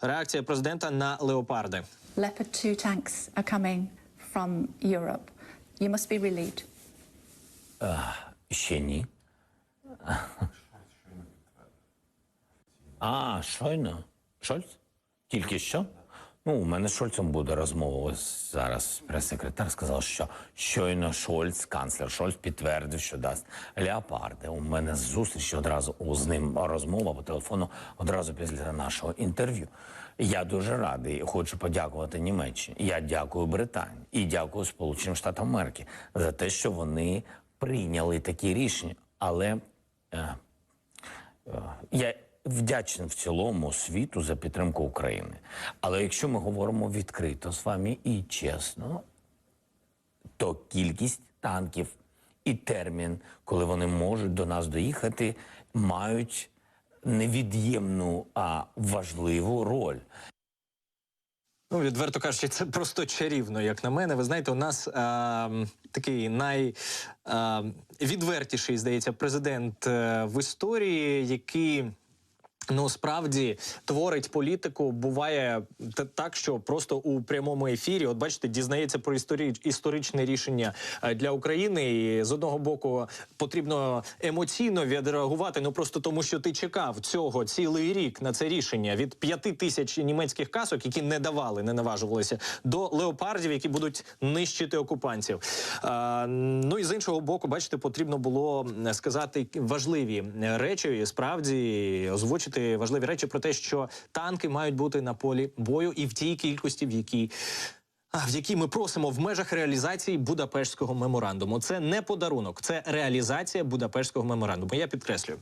реакція президента на леопарди. Leopard 2 tanks are coming from Europe. You must be relieved. Ще ні. А, щойно. Шольц? Тільки що? Ну, у мене з Шольцем буде розмова. Ось зараз прес-секретар сказав, що щойно Шольц, канцлер Шольц, підтвердив, що дасть леопарди. У мене зустріч одразу з ним розмова по телефону одразу після нашого інтерв'ю. Я дуже радий. Хочу подякувати Німеччині. Я дякую Британії і дякую Сполученим Штатам Америки за те, що вони прийняли такі рішення. Але е, я вдячний в цілому світу за підтримку України. Але якщо ми говоримо відкрито з вами і чесно, то кількість танків і термін, коли вони можуть до нас доїхати, мають невід'ємну, а важливу роль. Ну, відверто кажучи, це просто чарівно, як на мене. Ви знаєте, у нас е, такий найвідвертіший, здається, президент е, в історії, який. Ну, справді творить політику. Буває так, що просто у прямому ефірі, от бачите, дізнається про історі... історичне рішення е, для України. І з одного боку потрібно емоційно відреагувати. Ну просто тому, що ти чекав цього цілий рік на це рішення від п'яти тисяч німецьких касок, які не давали, не наважувалися, до леопардів, які будуть нищити окупантів. Е, ну і з іншого боку, бачите, потрібно було сказати важливі е, речі, і справді озвучити важливі речі про те, що танки мають бути на полі бою і в тій кількості, в якій. В якій ми просимо в межах реалізації Будапештського меморандуму. Це не подарунок, це реалізація Будапештського меморандуму. Я підкреслюю.